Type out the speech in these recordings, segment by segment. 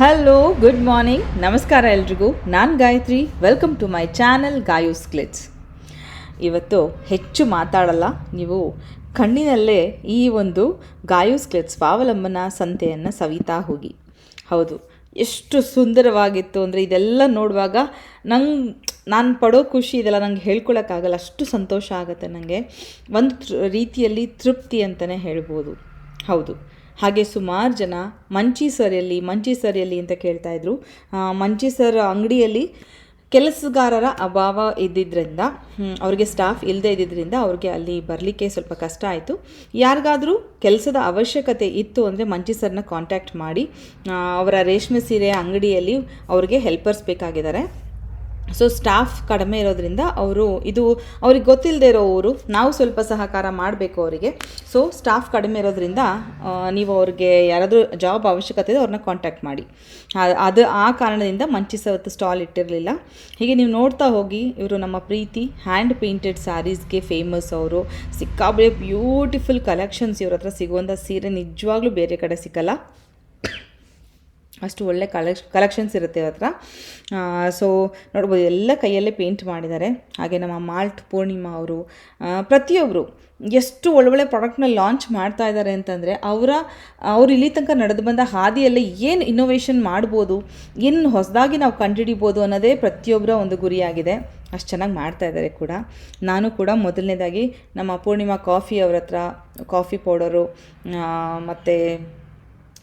Hello good morning ನಮಸ್ಕಾರ ಎಲ್ರಿಗೂ. ನಾನು Gayatri. Welcome to my channel Gayos ಕ್ಲಿಟ್ಸ್ ಇವತ್ತು ಹೆಚ್ಚು ಮಾತಾಡಲ್ಲ. ನೀವು ಕಣ್ಣಿನಲ್ಲೇ ಈ ಒಂದು ಗಾಯೋಸ್ ಕ್ಲಿಟ್ಸ್ ಸ್ವಾವಲಂಬನ ಸಂತೆಯನ್ನು ಸವಿತಾ ಹೋಗಿ. ಹೌದು, ಎಷ್ಟು ಸುಂದರವಾಗಿತ್ತು ಅಂದರೆ ಇದೆಲ್ಲ ನೋಡುವಾಗ ನಂಗೆ, ನಾನು ಪಡೋ ಖುಷಿ ಇದೆಲ್ಲ ನಂಗೆ ಹೇಳ್ಕೊಳಕ್ಕಾಗಲ್ಲ. ಅಷ್ಟು ಸಂತೋಷ ಆಗುತ್ತೆ ನನಗೆ ಒಂದು ರೀತಿಯಲ್ಲಿ ತೃಪ್ತಿ ಅಂತಲೇ ಹೇಳ್ಬೋದು. ಹೌದು. ಹಾಗೆ ಸುಮಾರು ಜನ ಮಂಚಿ ಸರ್ ಎಲ್ಲಿ ಮಂಚಿ ಸರ್ ಎಲ್ಲಿ ಅಂತ ಕೇಳ್ತಾ ಇದ್ರು. ಮಂಚಿ ಸರ್ ಅಂಗಡಿಯಲ್ಲಿ ಕೆಲಸಗಾರರ ಅಭಾವ ಇದ್ದಿದ್ದರಿಂದ ಅವರಿಗೆ ಅವ್ರಿಗೆ ಸ್ಟಾಫ್ ಇಲ್ಲದೆ ಇದ್ದಿದ್ದರಿಂದ ಅವ್ರಿಗೆ ಅಲ್ಲಿ ಬರಲಿಕ್ಕೆ ಸ್ವಲ್ಪ ಕಷ್ಟ ಆಯಿತು. ಯಾರಿಗಾದರೂ ಕೆಲಸದ ಅವಶ್ಯಕತೆ ಇತ್ತು ಅಂದರೆ ಮಂಚಿ ಸರ್ನ ಕಾಂಟ್ಯಾಕ್ಟ್ ಮಾಡಿ ಅವರ ರೇಷ್ಮೆ ಸೀರೆ ಅಂಗಡಿಯಲ್ಲಿ ಅವ್ರಿಗೆ ಹೆಲ್ಪರ್ಸ್ ಬೇಕಾಗಿದ್ದಾರೆ. ಸೊ ಸ್ಟಾಫ್ ಕಡಿಮೆ ಇರೋದ್ರಿಂದ ಅವರು ಇದು ಅವ್ರಿಗೆ ಗೊತ್ತಿಲ್ಲದೆ ಇರೋ ಊರು, ನಾವು ಸ್ವಲ್ಪ ಸಹಕಾರ ಮಾಡಬೇಕು ಅವರಿಗೆ. ಸೊ ಸ್ಟಾಫ್ ಕಡಿಮೆ ಇರೋದ್ರಿಂದ ನೀವು ಅವ್ರಿಗೆ ಯಾರಾದರೂ ಜಾಬ್ ಅವಶ್ಯಕತೆ ಇದೆ ಅವ್ರನ್ನ ಕಾಂಟ್ಯಾಕ್ಟ್ ಮಾಡಿ. ಅದು ಆ ಕಾರಣದಿಂದ ಮಂಚಿ ಸವತ್ತು ಸ್ಟಾಲ್ ಇಟ್ಟಿರಲಿಲ್ಲ. ಹೀಗೆ ನೀವು ನೋಡ್ತಾ ಹೋಗಿ, ಇವರು ನಮ್ಮ ಪ್ರೀತಿ ಹ್ಯಾಂಡ್ ಪೇಂಟೆಡ್ ಸ್ಯಾರೀಸ್ಗೆ ಫೇಮಸ್ ಅವರು. ಸಿಕ್ಕಾಬಳೆ ಬ್ಯೂಟಿಫುಲ್ ಕಲೆಕ್ಷನ್ಸ್ ಇವ್ರ ಹತ್ರ ಸಿಗುವಂಥ ಸೀರೆ ನಿಜವಾಗ್ಲೂ ಬೇರೆ ಕಡೆ ಸಿಕ್ಕಲ್ಲ. ಅಷ್ಟು ಒಳ್ಳೆ ಕಲೆಕ್ಷ ಕಲೆಕ್ಷನ್ಸ್ ಇರುತ್ತೆ ಹತ್ರ. ಸೊ ನೋಡ್ಬೋದು, ಎಲ್ಲ ಕೈಯಲ್ಲೇ ಪೇಂಟ್ ಮಾಡಿದ್ದಾರೆ. ಹಾಗೆ ನಮ್ಮ ಮಾಲ್ಟ್ ಪೂರ್ಣಿಮಾ ಅವರು ಪ್ರತಿಯೊಬ್ಬರು ಎಷ್ಟು ಒಳ್ಳೊಳ್ಳೆ ಪ್ರಾಡಕ್ಟ್ನ ಲಾಂಚ್ ಮಾಡ್ತಾ ಇದ್ದಾರೆ ಅಂತಂದರೆ ಅವರ, ಅವರು ಇಲ್ಲಿ ತನಕ ನಡೆದು ಬಂದ ಹಾದಿಯಲ್ಲಿ ಏನು ಇನ್ನೋವೇಷನ್ ಮಾಡ್ಬೋದು, ಏನು ಹೊಸದಾಗಿ ನಾವು ಕಂಡುಹಿಡಿಬೋದು ಅನ್ನೋದೇ ಪ್ರತಿಯೊಬ್ಬರ ಒಂದು ಗುರಿಯಾಗಿದೆ. ಅಷ್ಟು ಚೆನ್ನಾಗಿ ಮಾಡ್ತಾ ಇದ್ದಾರೆ ಕೂಡ. ನಾನು ಕೂಡ ಮೊದಲನೇದಾಗಿ ನಮ್ಮ ಪೂರ್ಣಿಮಾ ಕಾಫಿ ಅವ್ರ ಹತ್ರ ಕಾಫಿ ಪೌಡರು ಮತ್ತು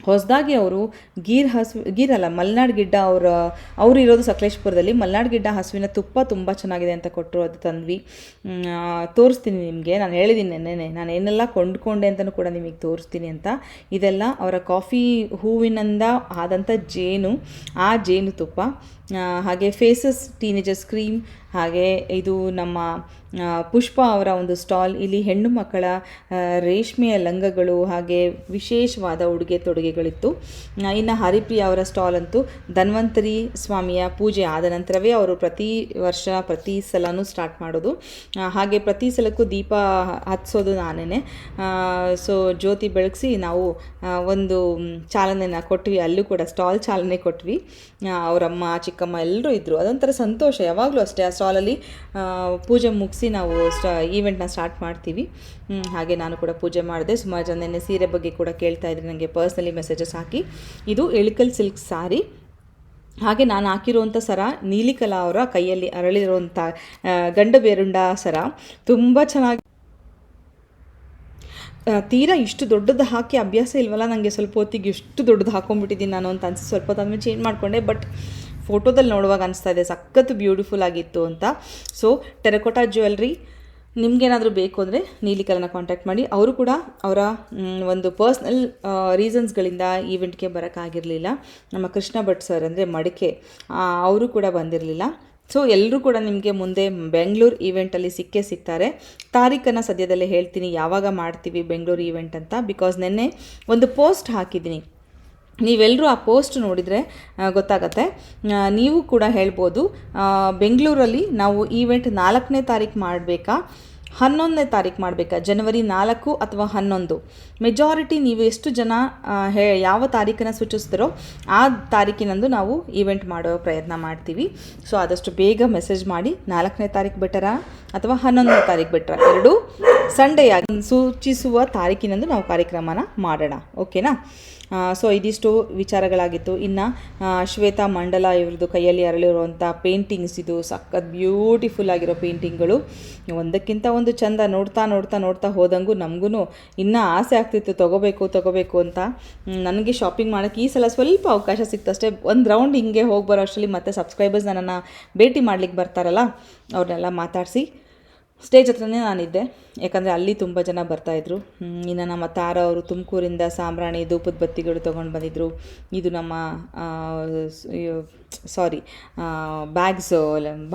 ಹೊಸದಾಗಿ ಅವರು ಗೀರ್ ಹಸು, ಗೀರ್ ಅಲ್ಲ, ಮಲೆನಾಡ್ ಗಿಡ್ಡ ಅವರ, ಅವರು ಇರೋದು ಸಕಲೇಶ್ಪುರದಲ್ಲಿ. ಮಲೆನಾಡ್ ಗಿಡ್ಡ ಹಸುವಿನ ತುಪ್ಪ ತುಂಬ ಚೆನ್ನಾಗಿದೆ ಅಂತ ಕೊಟ್ಟರು ಅದು ತಂದ್ವಿ. ತೋರಿಸ್ತೀನಿ ನಿಮಗೆ. ನಾನು ಹೇಳಿದ್ದೀನಿ ನೆನ್ನೆನೆ. ನಾನು ಏನೆಲ್ಲ ಕೊಂಡ್ಕೊಂಡೆ ಅಂತಲೂ ಕೂಡ ನಿಮಗೆ ತೋರಿಸ್ತೀನಿ ಅಂತ. ಇದೆಲ್ಲ ಅವರ ಕಾಫಿ ಹೂವಿನಿಂದ ಆದಂಥ ಜೇನು, ಆ ಜೇನು ತುಪ್ಪ. ಹಾಗೆ ಫೇಸಸ್ ಟೀನೇಜರ್ಸ್ ಕ್ರೀಮ್ ಹಾಗೆ ಇದು ನಮ್ಮ ಪುಷ್ಪ ಅವರ ಒಂದು ಸ್ಟಾಲ್. ಇಲ್ಲಿ ಹೆಣ್ಣು ಮಕ್ಕಳ ರೇಷ್ಮೆಯ ಲಂಗಗಳು, ಹಾಗೆ ವಿಶೇಷವಾದ ಉಡುಗೆ ತೊಡುಗೆಗಳಿತ್ತು. ಇನ್ನು ಹರಿಪ್ರಿಯ ಅವರ ಸ್ಟಾಲ್ ಅಂತೂ ಧನ್ವಂತರಿ ಸ್ವಾಮಿಯ ಪೂಜೆ ಆದ ನಂತರವೇ ಅವರು ಪ್ರತಿ ವರ್ಷ ಪ್ರತಿ ಸಲನೂ ಸ್ಟಾರ್ಟ್ ಮಾಡೋದು. ಹಾಗೆ ಪ್ರತಿ ಸಲಕ್ಕೂ ದೀಪ ಹತ್ಸೋದು ನಾನೇ ಸೊ ಜ್ಯೋತಿ ಬೆಳಗಿಸಿ ನಾವು ಒಂದು ಚಾಲನೆನ ಕೊಟ್ವಿ. ಅಲ್ಲೂ ಕೂಡ ಸ್ಟಾಲ್ ಚಾಲನೆ ಕೊಟ್ವಿ. ಅವರಮ್ಮ ಅವರಮ್ಮ ಚಿಕ್ಕಮ್ಮ ಎಲ್ಲರೂ ಇದ್ದರು ಅದೊಂಥರ ಸಂತೋಷ. ಯಾವಾಗಲೂ ಅಷ್ಟೇ ಆ ಸ್ಟಾಲಲ್ಲಿ ಪೂಜೆ ಮುಗಿಸಿ ನಾವು ಸ್ಟಾ ಈವೆಂಟ್ನ ಸ್ಟಾರ್ಟ್ ಮಾಡ್ತೀವಿ. ಹಾಗೆ ನಾನು ಕೂಡ ಪೂಜೆ ಮಾಡಿದೆ. ಸುಮಾರು ಜನ ನಿನ್ನೆ ಸೀರೆ ಬಗ್ಗೆ ಕೂಡ ಕೇಳ್ತಾ ಇದ್ರು. ನನಗೆ ಪರ್ಸ್ನಲಿ ಮೆಸೇಜಸ್ ಹಾಕಿ. ಇದು ಎಳಿಕಲ್ ಸಿಲ್ಕ್ ಸಾರಿ ಹಾಗೆ ನಾನು ಹಾಕಿರುವಂಥ ಸರ ನೀಲಿಕಲಾ ಅವರ ಕೈಯಲ್ಲಿ ಅರಳಿರುವಂಥ ಗಂಡಬೇರುಂಡ ಗಂಡ ಬೇರುಂಡ ಸರ. ತುಂಬ ಚೆನ್ನಾಗಿ ತೀರಾ ಇಷ್ಟು ದೊಡ್ಡದು ಹಾಕಿ ಅಭ್ಯಾಸ ಇಲ್ವಲ್ಲ? ನನಗೆ ಸ್ವಲ್ಪ ಹೊತ್ತಿಗೆ ಇಷ್ಟು ದೊಡ್ಡದು ಹಾಕೊಂಡ್ಬಿಟ್ಟಿದ್ದೀನಿ ನಾನು ಅಂತ ಅನಿಸಿ ಸ್ವಲ್ಪ ಹೊತ್ತಾದ್ಮೇಲೆ ಚೇಂಜ್ ಮಾಡಿಕೊಂಡೆ. ಬಟ್ ಫೋಟೋದಲ್ಲಿ ನೋಡುವಾಗ ಅನಿಸ್ತಾ ಇದೆ, ಸಖತ್ತು ಬ್ಯೂಟಿಫುಲ್ ಆಗಿತ್ತು ಅಂತ. ಸೊ ಟೆರಕೋಟಾ ಜ್ಯುವೆಲ್ರಿ ನಿಮಗೇನಾದರೂ ಬೇಕು ಅಂದರೆ ನೀಲಿಕಲನ ಕಾಂಟ್ಯಾಕ್ಟ್ ಮಾಡಿ. ಅವರು ಕೂಡ ಅವರ ಒಂದು ಪರ್ಸ್ನಲ್ ರೀಸನ್ಸ್ಗಳಿಂದ ಈವೆಂಟ್ಗೆ ಬರೋಕ್ಕಾಗಿರಲಿಲ್ಲ ನಮ್ಮ ಕೃಷ್ಣ ಭಟ್ ಸರ್ ಅಂದರೆ ಮಡಿಕೆ ಅವರು ಕೂಡ ಬಂದಿರಲಿಲ್ಲ. ಸೊ ಎಲ್ಲರೂ ಕೂಡ ನಿಮಗೆ ಮುಂದೆ ಬೆಂಗಳೂರು ಈವೆಂಟಲ್ಲಿ ಸಿಕ್ಕೇ ಸಿಗ್ತಾರೆ. ತಾರೀಖನ್ನು ಸದ್ಯದಲ್ಲೇ ಹೇಳ್ತೀನಿ, ಯಾವಾಗ ಮಾಡ್ತೀವಿ ಬೆಂಗಳೂರು ಈವೆಂಟ್ ಅಂತ. ಬಿಕಾಸ್ ನೆನ್ನೆ ಒಂದು ಪೋಸ್ಟ್ ಹಾಕಿದ್ದೀನಿ. ನೀವೆಲ್ಲರೂ ಆ ಪೋಸ್ಟ್ ನೋಡಿದರೆ ಗೊತ್ತಾಗತ್ತೆ. ನೀವು ಕೂಡ ಹೇಳ್ಬೋದು ಬೆಂಗಳೂರಲ್ಲಿ ನಾವು ಈವೆಂಟ್ ನಾಲ್ಕನೇ ತಾರೀಕು ಮಾಡಬೇಕಾ? ಹನ್ನೊಂದನೇ ತಾರೀಕು ಮಾಡಬೇಕಾ? ಜನವರಿ ನಾಲ್ಕು ಅಥವಾ ಹನ್ನೊಂದು? ಮೆಜಾರಿಟಿ ನೀವು ಎಷ್ಟು ಜನ ಹೇ, ಯಾವ ತಾರೀಕನ್ನು ಸೂಚಿಸ್ತೀರೋ ಆ ತಾರೀಕಿನಂದು ನಾವು ಈವೆಂಟ್ ಮಾಡೋ ಪ್ರಯತ್ನ ಮಾಡ್ತೀವಿ. ಸೊ ಆದಷ್ಟು ಬೇಗ ಮೆಸೇಜ್ ಮಾಡಿ, ನಾಲ್ಕನೇ ತಾರೀಕು ಬೆಟರಾ ಅಥವಾ ಹನ್ನೊಂದನೇ ತಾರೀಕು ಬೆಟರಾ? ಎರಡು ಸಂಡೇ ಆಗಿ ಸೂಚಿಸುವ ತಾರೀಕಿನಂದು ನಾವು ಕಾರ್ಯಕ್ರಮನ ಮಾಡೋಣ. ಓಕೆನಾ ಸೊ ಇದಿಷ್ಟು ವಿಚಾರಗಳಾಗಿತ್ತು. ಇನ್ನು ಶ್ವೇತಾ ಮಂಡಲ ಇವ್ರದ್ದು ಕೈಯಲ್ಲಿ ಅರಳಿರುವಂಥ ಪೇಂಟಿಂಗ್ಸ್ ಇದು ಸಖತ್ ಬ್ಯೂಟಿಫುಲ್ ಆಗಿರೋ ಪೇಂಟಿಂಗ್ಗಳು ಒಂದಕ್ಕಿಂತ ಒಂದು ಚಂದ ನೋಡ್ತಾ ನೋಡ್ತಾ ನೋಡ್ತಾ ಹೋದಂಗೂ ನಮಗೂ ಇನ್ನೂ ಆಸೆ ಆಗ್ತಿತ್ತು, ತೊಗೋಬೇಕು ತೊಗೋಬೇಕು ಅಂತ. ನನಗೆ ಶಾಪಿಂಗ್ ಮಾಡೋಕ್ಕೆ ಈ ಸಲ ಸ್ವಲ್ಪ ಅವಕಾಶ ಸಿಕ್ತು ಅಷ್ಟೇ ಒಂದು ರೌಂಡ್ ಹಿಂಗೆ ಹೋಗಿ ಬರೋ ಅಷ್ಟರಲ್ಲಿ ಮತ್ತೆ ಸಬ್ಸ್ಕ್ರೈಬರ್ಸ್ ನನ್ನನ್ನು ಭೇಟಿ ಮಾಡ್ಲಿಕ್ಕೆ ಬರ್ತಾರಲ್ಲ, ಅವ್ರನ್ನೆಲ್ಲ ಮಾತಾಡಿಸಿ. ಸ್ಟೇಜ್ ಹತ್ರನೇ ನಾನಿದ್ದೆ. ಯಾಕಂದರೆ ಅಲ್ಲಿ ತುಂಬ ಜನ ಬರ್ತಾಯಿದ್ರು ಇನ್ನು ನಮ್ಮ ತಾರ ಅವರು ತುಮಕೂರಿಂದ ಸಾಂಬ್ರಾಣಿ ಧೂಪದ ಬತ್ತಿಗಳು ತೊಗೊಂಡು ಬಂದಿದ್ದರು ಇದು ನಮ್ಮ ಸಾರಿ ಬ್ಯಾಗ್ಸ್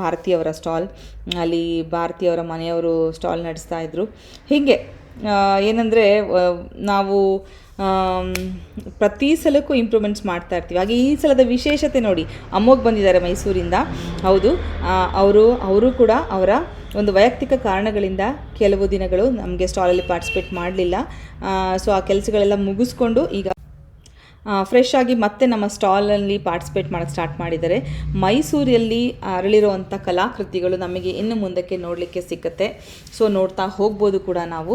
ಭಾರತೀಯವರ ಸ್ಟಾಲ್ ಅಲ್ಲಿ ಭಾರತೀಯವರ ಮನೆಯವರು ಸ್ಟಾಲ್ ನಡೆಸ್ತಾ ಇದ್ರು. ಹೀಗೆ. ಏನಂದರೆ ನಾವು ಪ್ರತಿ ಸಲಕ್ಕೂ ಇಂಪ್ರೂವ್ಮೆಂಟ್ಸ್ ಮಾಡ್ತಾ ಇರ್ತೀವಿ. ಹಾಗೆ ಈ ಸಲದ ವಿಶೇಷತೆ ನೋಡಿ, ಅಮ್ಮೋಗಿ ಬಂದಿದ್ದಾರೆ ಮೈಸೂರಿಂದ. ಹೌದು. ಅವರು ಅವರು ಕೂಡ ಅವರ ಒಂದು ವೈಯಕ್ತಿಕ ಕಾರಣಗಳಿಂದ ಕೆಲವು ದಿನಗಳು ನಮಗೆ ಸ್ಟಾಲಲ್ಲಿ ಪಾರ್ಟಿಸಿಪೇಟ್ ಮಾಡಲಿಲ್ಲ. ಸೊ ಆ ಕೆಲಸಗಳೆಲ್ಲ ಮುಗಿಸ್ಕೊಂಡು ಈಗ ಫ್ರೆಶ್ ಆಗಿ ಮತ್ತೆ ನಮ್ಮ ಸ್ಟಾಲಲ್ಲಿ ಪಾರ್ಟಿಸಿಪೇಟ್ ಮಾಡೋಕ್ಕೆ ಸ್ಟಾರ್ಟ್ ಮಾಡಿದ್ದಾರೆ. ಮೈಸೂರಲ್ಲಿ ಅರಳಿರುವಂಥ ಕಲಾಕೃತಿಗಳು ನಮಗೆ ಇನ್ನು ಮುಂದಕ್ಕೆ ನೋಡಲಿಕ್ಕೆ ಸಿಕ್ಕತ್ತೆ. ಸೊ ನೋಡ್ತಾ ಹೋಗ್ಬೋದು ಕೂಡ ನಾವು.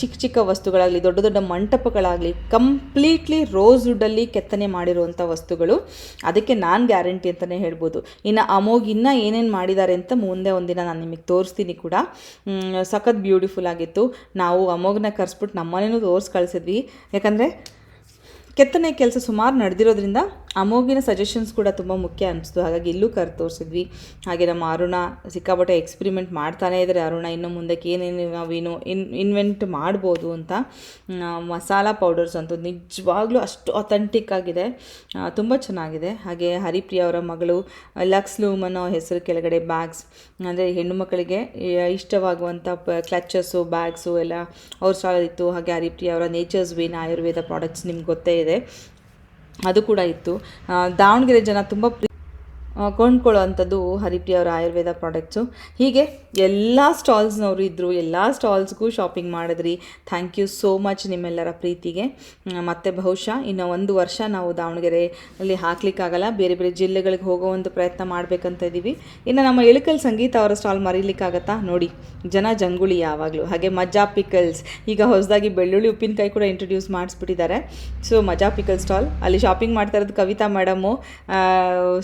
ಚಿಕ್ಕ ಚಿಕ್ಕ ವಸ್ತುಗಳಾಗಲಿ, ದೊಡ್ಡ ದೊಡ್ಡ ಮಂಟಪಗಳಾಗಲಿ ಕಂಪ್ಲೀಟ್ಲಿ ರೋಸ್ ವುಡ್ಡಲ್ಲಿ ಕೆತ್ತನೆ ಮಾಡಿರುವಂಥ ವಸ್ತುಗಳು. ಅದಕ್ಕೆ ನಾನು ಗ್ಯಾರಂಟಿ ಅಂತಲೇ ಹೇಳ್ಬೋದು. ಇನ್ನು ಅಮೋಘ್ ಇನ್ನೂ ಏನೇನು ಮಾಡಿದ್ದಾರೆ ಅಂತ ಮುಂದೆ ಒಂದಿನ ನಾನು ನಿಮಗೆ ತೋರಿಸ್ತೀನಿ ಕೂಡ. ಸಖತ್ ಬ್ಯೂಟಿಫುಲ್ ಆಗಿತ್ತು. ನಾವು ಅಮೋಘನ ಕರೆಸ್ಬಿಟ್ಟು ನಮ್ಮನೇನೂ ತೋರಿಸಿ ಕಳಿಸಿದ್ವಿ. ಯಾಕಂದರೆ ಕೆತ್ತನೆ ಕೆಲಸ ಸುಮಾರು ನಡೆದಿರೋದ್ರಿಂದ ಅಮೋಘಿನ ಸಜೆಷನ್ಸ್ ಕೂಡ ತುಂಬ ಮುಖ್ಯ ಅನಿಸ್ತು. ಹಾಗಾಗಿ ಇಲ್ಲೂ ಕರ್ ತೋರಿಸಿದ್ವಿ ಹಾಗೆ ನಮ್ಮ ಅರುಣ ಸಿಕ್ಕಾಪಟ್ಟೆ ಎಕ್ಸ್ಪಿರಿಮೆಂಟ್ ಮಾಡ್ತಾನೇ ಇದ್ದಾರೆ ಅರುಣ ಇನ್ನು ಮುಂದಕ್ಕೆ ಏನೇನು ನಾವೇನು ಇನ್ ಇನ್ವೆಂಟ್ ಮಾಡ್ಬೋದು ಅಂತ ಮಸಾಲ ಪೌಡರ್ಸ್ ಅಂತೂ ನಿಜವಾಗ್ಲೂ ಅಷ್ಟು ಅಥೆಂಟಿಕ್ ಆಗಿದೆ. ತುಂಬ ಚೆನ್ನಾಗಿದೆ. ಹಾಗೆ ಹರಿಪ್ರಿಯ ಅವರ ಮಗಳು, ಲಕ್ಸ್ ಲೂಮ್ ಅನ್ನೋ ಹೆಸರು ಕೆಳಗಡೆ ಬ್ಯಾಗ್ಸ್ ಅಂದರೆ ಹೆಣ್ಣು ಮಕ್ಕಳಿಗೆ ಇಷ್ಟವಾಗುವಂಥ ಕ್ಲಚಸ್ಸು ಬ್ಯಾಗ್ಸು ಎಲ್ಲ ಅವ್ರ ಸ್ಟಾಲಲ್ಲಿತ್ತು ಹಾಗೆ ಹರಿಪ್ರಿಯ ಅವರ ನೇಚರ್ಸ್ ವಿನ್ ಆಯುರ್ವೇದ ಪ್ರಾಡಕ್ಟ್ಸ್ ನಿಮ್ಗೆ ಗೊತ್ತೇ ಇದೆ. ಅದು ಕೂಡ ಇತ್ತು. ದಾವಣಗೆರೆ ಜನ ತುಂಬ ಕೊಂಡ್ಕೊಳ್ಳೋ ಅಂಥದ್ದು ಹರಿಪ್ರಿಯ ಅವರ ಆಯುರ್ವೇದ ಪ್ರಾಡಕ್ಟ್ಸು ಹೀಗೆ ಎಲ್ಲ ಸ್ಟಾಲ್ಸ್ನವರು ಇದ್ದರು ಎಲ್ಲ ಸ್ಟಾಲ್ಸ್ಗೂ ಶಾಪಿಂಗ್ ಮಾಡಿದ್ರಿ. ಥ್ಯಾಂಕ್ ಯು ಸೋ ಮಚ್ ನಿಮ್ಮೆಲ್ಲರ ಪ್ರೀತಿಗೆ. ಮತ್ತು ಬಹುಶಃ ಇನ್ನು ಒಂದು ವರ್ಷ ನಾವು ದಾವಣಗೆರೆಯಲ್ಲಿ ಹಾಕ್ಲಿಕ್ಕಾಗಲ್ಲ, ಬೇರೆ ಬೇರೆ ಜಿಲ್ಲೆಗಳಿಗೆ ಹೋಗೋ ಒಂದು ಪ್ರಯತ್ನ ಮಾಡಬೇಕಂತ ಇದ್ದೀವಿ. ಇನ್ನು ನಮ್ಮ ಇಳಕಲ್ ಸಂಗೀತ ಅವರ ಸ್ಟಾಲ್ ಮರೀಲಿಕ್ಕಾಗತ್ತಾ? ನೋಡಿ, ಜನ ಜಂಗುಳಿ ಯಾವಾಗಲೂ. ಹಾಗೆ ಮಜಾ ಪಿಕಲ್ಸ್, ಈಗ ಹೊಸದಾಗಿ ಬೆಳ್ಳುಳ್ಳಿ ಉಪ್ಪಿನಕಾಯಿ ಕೂಡ ಇಂಟ್ರೊಡ್ಯೂಸ್ ಮಾಡಿಸ್ಬಿಟ್ಟಿದ್ದಾರೆ. ಸೊ ಮಜಾ ಪಿಕಲ್ ಸ್ಟಾಲ್, ಅಲ್ಲಿ ಶಾಪಿಂಗ್ ಮಾಡ್ತಾ ಇರೋದು Kavitha madam.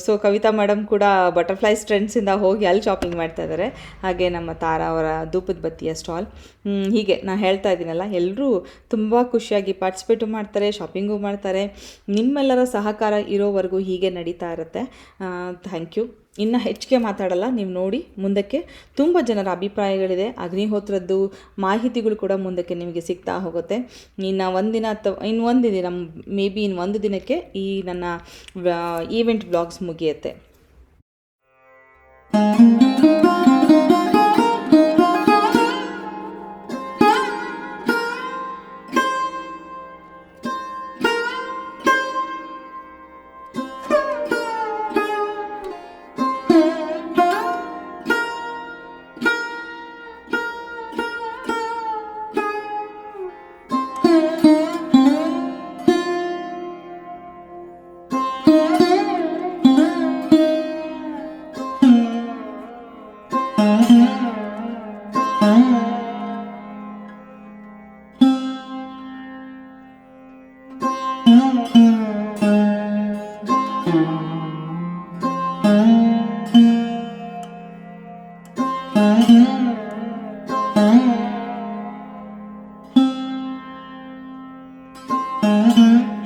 So Kavitha madam ಕೂಡ ಬಟರ್ಫ್ಲೈ ಸ್ಟ್ರೆಂಡ್ಸಿಂದ ಹೋಗಿ ಅಲ್ಲಿ ಶಾಪಿಂಗ್ ಮಾಡ್ತಾ ಇದ್ದಾರೆ. ಹಾಗೆ ನಮ್ಮ ತಾರಾ ಅವರ ಧೂಪದ ಬತ್ತಿಯ ಸ್ಟಾಲ್. ಹೀಗೆ ನಾನು ಹೇಳ್ತಾ ಇದ್ದೀನಲ್ಲ ಎಲ್ಲರೂ ತುಂಬ ಖುಷಿಯಾಗಿ ಪಾರ್ಟಿಸಿಪೇಟು ಮಾಡ್ತಾರೆ ಶಾಪಿಂಗು ಮಾಡ್ತಾರೆ. ನಿಮ್ಮೆಲ್ಲರ ಸಹಕಾರ ಇರೋವರೆಗೂ ಹೀಗೆ ನಡೀತಾ ಇರುತ್ತೆ. ಥ್ಯಾಂಕ್ ಯು ಇನ್ನು ಹೆಚ್ಚಿಗೆ ಮಾತಾಡಲ್ಲ, ನೀವು ನೋಡಿ ಮುಂದಕ್ಕೆ ತುಂಬ ಜನರ ಅಭಿಪ್ರಾಯಗಳಿದೆ. ಅಗ್ನಿಹೋತ್ರದ್ದು ಮಾಹಿತಿಗಳು ಕೂಡ ಮುಂದಕ್ಕೆ ನಿಮಗೆ ಸಿಗ್ತಾ ಹೋಗುತ್ತೆ. ಇನ್ನು ಒಂದಿನ ಅಥವಾ ಇನ್ನು ಒಂದು ದಿನ, ಮೇ ಬಿ ಇನ್ನು ಒಂದು ದಿನಕ್ಕೆ ಈ ನನ್ನ ಈವೆಂಟ್ ಬ್ಲಾಗ್ಸ್ ಮುಗಿಯುತ್ತೆ. Müzik